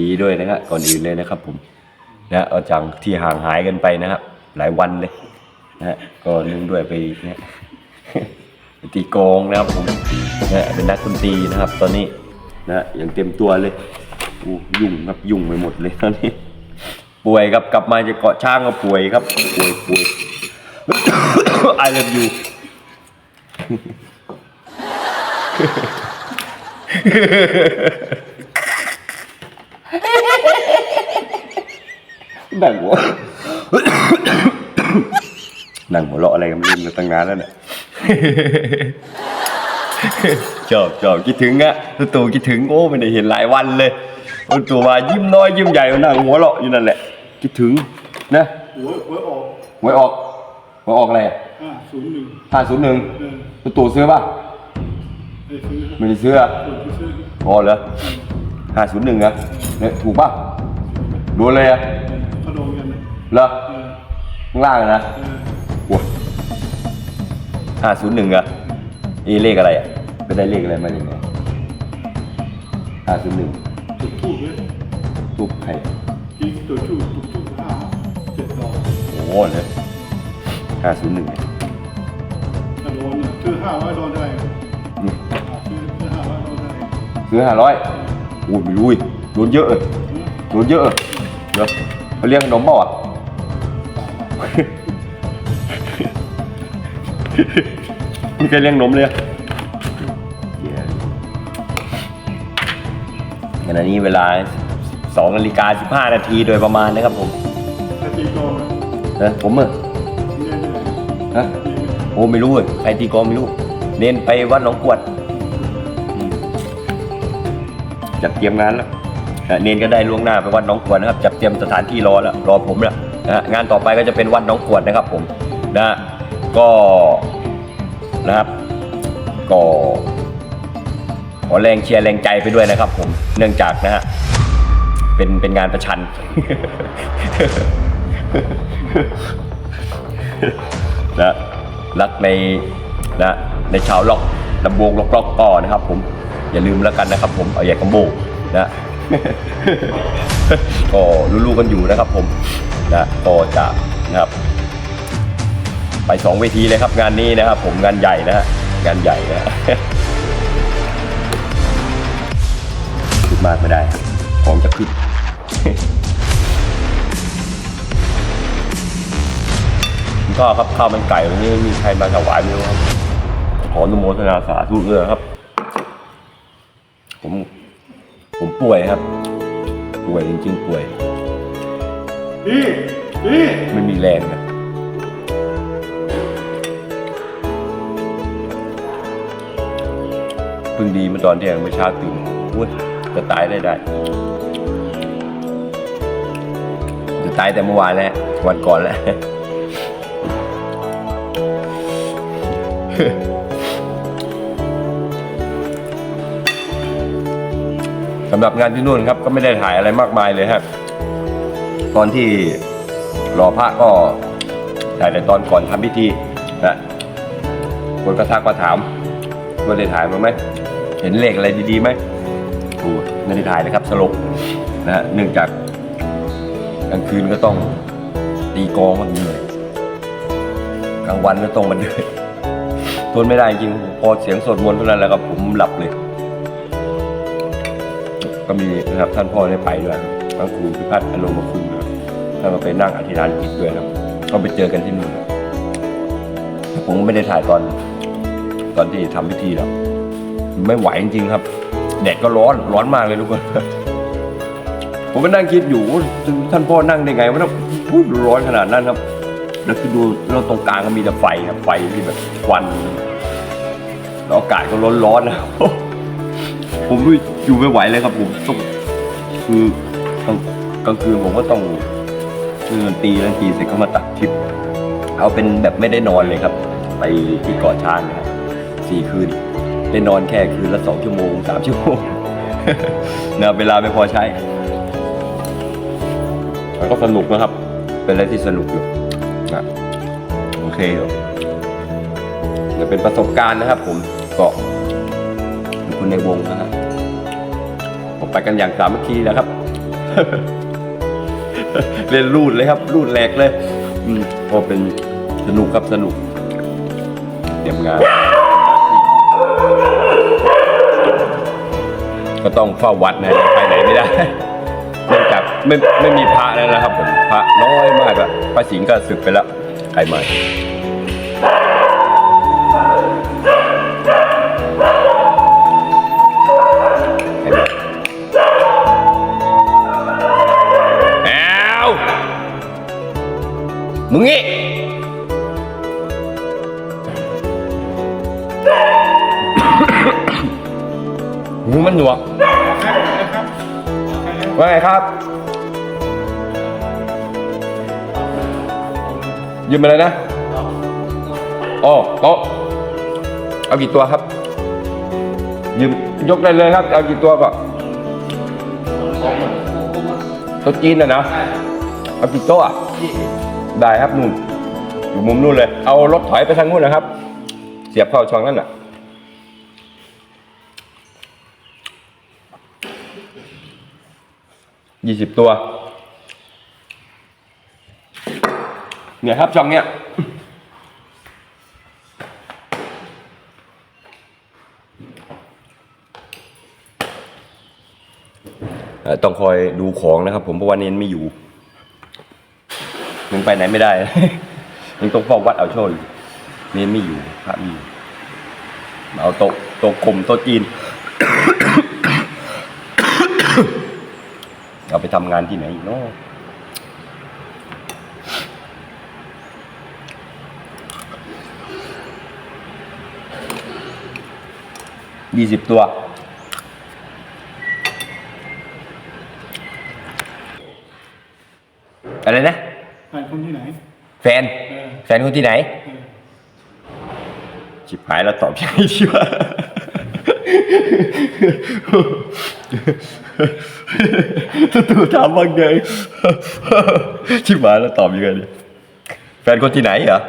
ดีด้วยนะครับก่อนอื่นเลยนะครับผมนะเอาจังที่ห่างหายกันไปนะครับ หลายวันเลยนะก็เนื่องด้วยไปเนี่ยไปตีกองนะครับผมนะเป็นนักดนตรีนะครับ ตอนนี้นะอย่างเต็มตัวเลยอู้ยุ่งครับยุ่งไปหมดเลยตอนนี้ป่วยครับกลับมาจากเกาะช้างก็ป่วยครับป่วยป่วย I love you นั่งหัวนั่งหัวเราะอะไรกันไม่รู้มาตั้งนานแล้วเนี่ย ชอบชอบคิดถึงอะตัวตู่คิดถึงโอ้ไม่ได้เห็นหลายวันเลยตัวตู่มายิ้มน้อยยิ้มใหญ่นั่งหัวเราะอยู่นั่นแหละ คิดถึงนะหัวหัวออกหวยออกหวยออกอะไรห้าศูนย์หนึ่งห้าศูนย์หนึ่งเออตัวตู่ซื้อป่ะได้ซื้อไม่ได้ซื้ออะคนที่ซื้อพอเหรอ ห้าศูนย์หนึ่งอะเนี่ยถูกป่ะดูเลยอะเขาโดนกันนะเหรอเออข้างล่างอะนะเออโอ้ห้าศูนย์หนึ่งอะนี่เลขอะไรอะไปได้เลขอะไรมาอย่างไงห้าศูนย์หนึ่งจุดทูบเลยทูบใครจริงตัวทูบจุดทูบห้าเจ็ดดอกโอ้โหเลยห้าศูนย์หนึ่งถ้าโดนเนี่ยซื้อห้าร้อยโดนได้นี่อ่าซื้อซื้อห้าร้อยโดนได้ซื้อห้าร้อยโอ้ยไม่รู้อีกโดนเยอะเลยโดนเยอะเลยเดี๋ยวเขาเลี้ยงขนมเปล่าอะมีใครเลี้ยงนมเลยอะเหี้ยขณะนี้เวลา2นาฬิกา15 นาทีโดยประมาณนะครับผมตีกลองอะนะผมเออฮะโอ้ไม่รู้เลยใครตีกลองไม่รู้ เน้นไปวัดหนองกวด จัดเตรียมงานแล้วนะเนนก็ได้ล่วงหน้าไปวัดหนองกวดนะครับจัดเตรียมสถานที่รอแล้วรอผมแล้วนะงานต่อไปก็จะเป็นวัดหนองกวดนะครับผมนะก็นะครับก็ขอแรงเชียร์แรงใจไปด้วยนะครับ ผมเนื่องจากนะฮะเป็นเป็นงานประชัน นะรักในนะในชาวล็อกลำวงล็อกล็อกก็นะครับผม อย่าลืมแล้วกันนะครับ ผมเอาใหญ่กำโบนะก็รู้ๆกันอยู่นะครับ ผมนะก็จะนะครับไปสองเวทีเลยครับ งานนี้นะครับ ผมงานใหญ่นะฮะงานใหญ่นะฮะพูดมากไม่ได้ของจะขึ้นคุณพ่อครับข้าวมันไก่วันนี้มีใครมาถวายไหมครับขออนุโมทนาสาธุเลยครับ ผมผมป่วยครับ ป่วยจริงๆป่วย พี่พี่ไม่มีแรงนะเพิ่งดีเมื่อตอนเที่ยงเมื่อเช้าตื่นอุ้ยจะตายได้ได้ จะตายแต่เมื่อวานแล้ววันก่อนแล้ว สำหรับงานที่นู่นครับก็ไม่ได้ถ่ายอะไรมากมายเลยครับตอนที่รอพระก็ถ่ายแต่ตอนก่อนทำพิธีนะคนก็ทักมาถามว่าได้ถ่ายมาไหมเห็นเลขอะไรดีๆไหมโอ้ไม่ได้ถ่ายนะครับสลบนะฮะเนื่องจากกลางคืนก็ต้องตีกองมันเหนื่อยกลางวันก็ต้องมาเดินทนไม่ได้จริงพอเสียงสวดมนต์เท่านั้นแล้วก็ผมหลับเลย ก็มีนะครับท่านพ่อได้ไปด้วยครับพระครูพิพัฒน์อารมณ์คุณนะครับท่านก็ไปนั่งอธิษฐานจิตด้วยนะครับก็ไปเจอกันที่นู่นผมก็ไม่ได้ถ่ายตอนตอนที่ทำพิธีหรอกไม่ไหวจริงๆครับ แดดก็ร้อนร้อนมากเลยทุกคนผมก็นั่งคิดอยู่ท่านพ่อนั่งได้ไงวะนะพูดร้อนขนาดนั้นครับ แล้วคือดูเราตรงกลางก็มีแต่ไฟครับไฟที่แบบควันแล้วอากาศก็ร้อนๆนะ ผมดูอยู่ไม่ไหวเลยครับผมต้องคือกลางกลางคืนผมก็ต้องคือดนตรีดนตรีเสร็จก็มาตัดคลิปเอาเป็นแบบไม่ได้นอนเลยครับ ไปที่เกาะช้างนะครับสี่คืนได้นอนแค่คืนละสองชั่วโมงสามชั่วโมงนะเวลาไม่พอใช้แต่ก็สนุกนะครับ เป็นอะไรที่สนุกอยู่นะโอเคครับเดี๋ยวเป็นประสบการณ์นะครับผมก็เป็น คนในวงนะฮะผมไปกันอย่างสามัคคีนะครับ เล่นรูดเลยครับ รูดแหลกเลยอืพอเป็นสนุกครับสนุกเตรียมงาน ก็ต้องเฝ้าวัดนะไปไหนไม่ได้เนื่องจากไม่ไม่มีพระแล้วนะครับผมพระน้อยมากอะพระสิงห์ก็ศึกไปแล้วใครมา มึงงี้หูมันหนวกว่าไงครับ ยืมอะไรนะอ๋อโต๊ะเอากี่ตัวครับ ยืมยกได้เลยครับ เอากี่ตัวก็โต๊ะจีนนะนะเอากี่โต๊ะอะ ได้ครับนู่น อยู่มุมนู่นเลย เอารถถอยไปทางนู้นนะครับ เสียบเข้าช่องนั่นน่ะ ยี่สิบตัว เนี่ยครับช่องเนี้ยต้องคอยดูของนะครับผมเพราะว่าเน้นไม่อยู่ มันไปไหนไม่ได้ ยังต้องเฝ้าวัดเอาโชว์อยู่เน้นไม่อยู่พระมีเอาโต๊ะโต๊ะกลมโต๊ะจีน เอาไปทำงานที่ไหนอีกเนาะยี่สิบตัวอะไรนะ แฟนคนที่ไหน แฟน เออ แฟนคนที่ไหน เออชิบหายแล้วตอบยังไงดีวะตัวถามว่าไง ชิบหายแล้วตอบยังไงดีแฟนคนที่ไหนเหรอ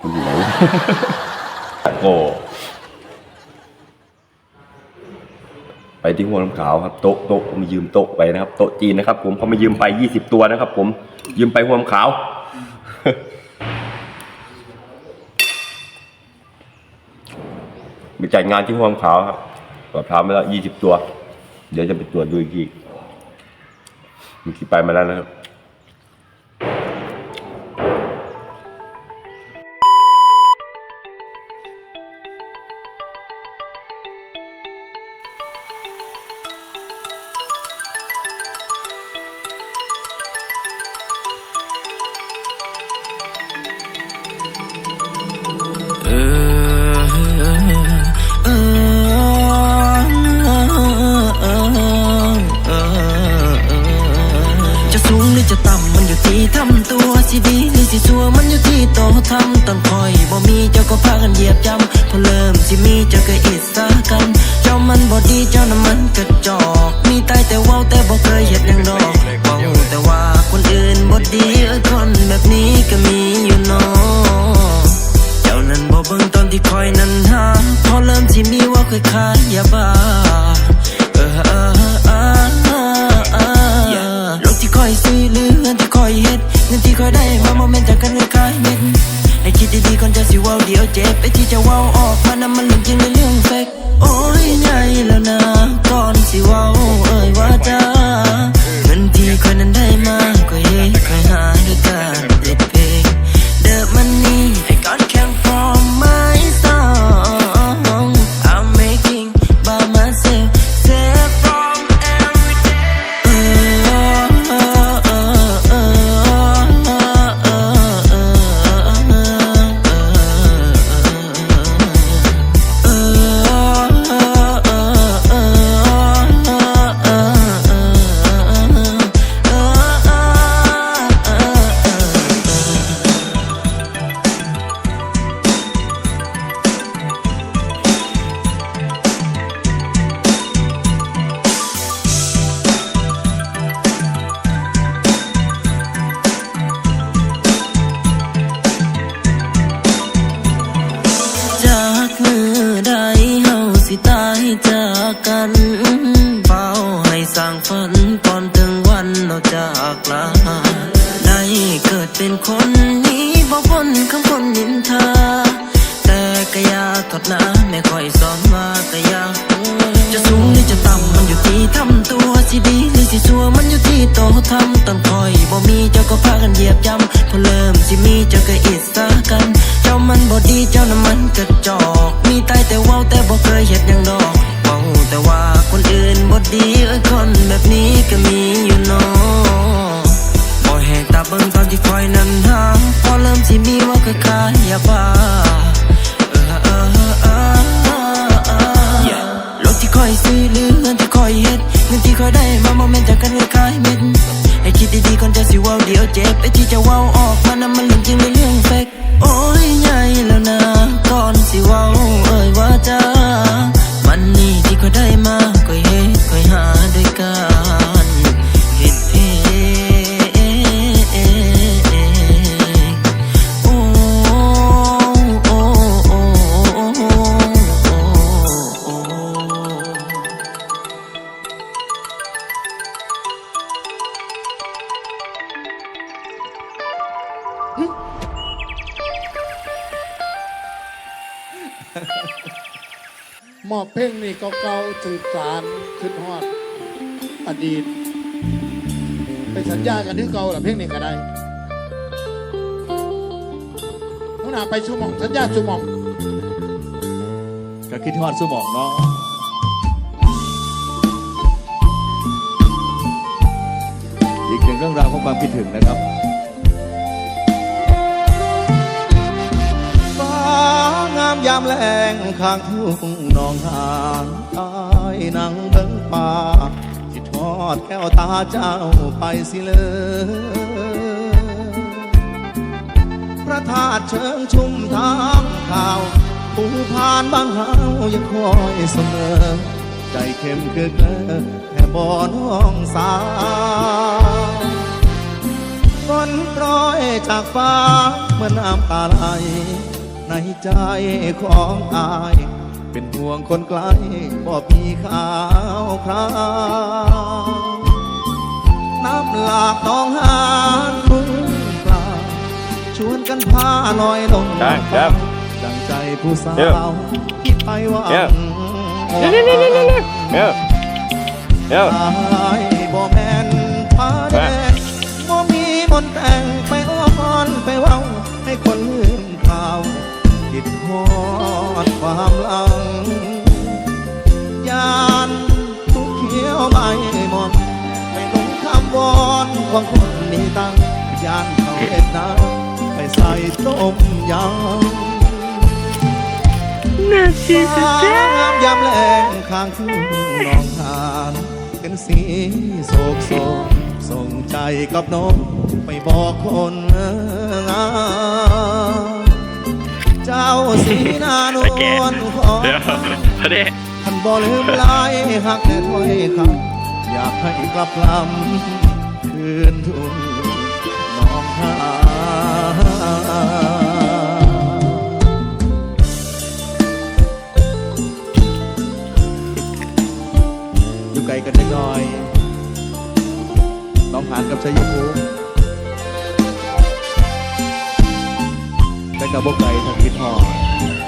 คนที่ไหน โอ้ไป ที่หัวน้ำขาวครับโต๊ะโต๊ะผมยืมโต๊ะไปนะครับโต๊ะจีนนะครับ ผมเขามายืมไปยี่สิบตัวนะครับ ผมยืมไปหัวน้ำขาวไปจัดงานที่หัวน้ำขาวครับสอบถามาแล้วยี่สิบตัว เดี๋ยวจะไปตรวจดูอีกทีมีที่ไปมาแล้วนะครับ สูงหรือจะต่ำมันอยู่ที่ทำตัวสิดีหรือสิชัวมันอยู่ที่โตทำตอนคอยบ่มีเจ้าก็พากันเหยียบจำพอเริ่มสิมีเจ้าก็อิสากันเจ้ามันบ่ดีเจ้านั้นมันกระจอกมีตายแต่ว้าแต่บ่เคยเห็นย่างดอกเว้าแต่ว่าคนอื่นบ่ดีเอ้ยคนแบบนี้ก็มีอยู่เนาะเจ้านั้นบ่เบิ่งตอนที่คอยนั้นหาพอเริ่มสิมีว่าเคยขายยาบ้า เป็นคนนี้บ่พ้นคำคนนินทา แต่ก็อยาทดนะไม่ค่อยสอนว่าแต่ยาจะสูงหรือจะต่ำมันอยู่ที่ทำตัวสิดีหรือสิสัวมันอยู่ที่โตทำตอนคอยบ่มีเจ้าก็พากันเหยียบย่ำพอเริ่มสิมีเจ้าก็อิสากัน เจ้ามันบ่ดีเจ้านั้นมันกระจอก มีตายแต่ว้าแต่บ่เคยเฮ็ดยังดอกเว้าแต่ว่าคนอื่นบ่ดีเอ้ยคนแบบนี้ก็มีอยู่นาะบ่แหกตา เบิ่งตอนที่คอยนั่งหาพอเริ่มที่มีว่าคือคายยาบ้าเออเออเออเออเออรถที่คอยซื้อหรือเงินที่คอยเฮ็ดเงินที่คอยได้มาโมเมนต์จากกันเลยขายเม็ดให้คิดดีๆก่อนจะสิว้าเดี๋ยวเจ็บไอ้ที่จะว้าออกมานั้นมันเรื่องจริงหรือเรื่องเฟก มอบเพลงนี่เก่าๆสื่อสารขึ้นฮอด อดีต ไปสัญญากันที่เก่าแหละเพลงนี้ก็ได้หัวหน้าไปชูหมองสัญญาชูหมองก็คิดฮอดสมองเนาะอีกหนึ่งเรื่องราวของความคิดถึงนะครับามแรงข้างทุ่งนองหานใต้นังเบิ้งป่าคิดทอดแก้วตาเจ้าไปสิเลยพระธาตุเชิงชุ่มทางข่าวปูผ่านบางเฮายังคอยเสมอ ใจเข้มคือเกลอแค่บ่อน้องสาวฝนโปรยจากฟ้าเมื่อน้ำตาไหล ในใจของอาย เป็นห่วงคนไกลบ่มีข่าวคราวน้ำหลากหนองหานมุ่งปลาชวนกันพาลอยลงได้ครับดังใจผู้สาเดี๋ยววคิดไปว่าเดี๋ยวเดี๋ยวเดี๋ยวเดี๋ยวเดี๋ยวเดี๋ยวเดี๋ยวเดี๋ยวตายบ่แม่นพาแดนบ่มีมนต์แต่งไปอ้อนไปเว้าให้คนลืมข่าว คิดฮอดความหลัง ยานทุกเขียวใบหมอนไปลงคำวอนของคนมีตังยานเขาเอ็ดน้ำไปใส่ต้มยำน่าชีสุดงามยามแรงข้างทุ่งหนองหานเป็นสีโศกโศกส่งใจกับน้องไปบอกคนงาม เจ้าสีนานวลของท่านบ่ลืมลายหักแต่ถ้อยคำอยากให้กลับลำคืนทุ่งน้องหาอยู่ไกลกันเล็กน้อยน้องหานกับชัยภูมิ กับบกไก่ทางคิดหอด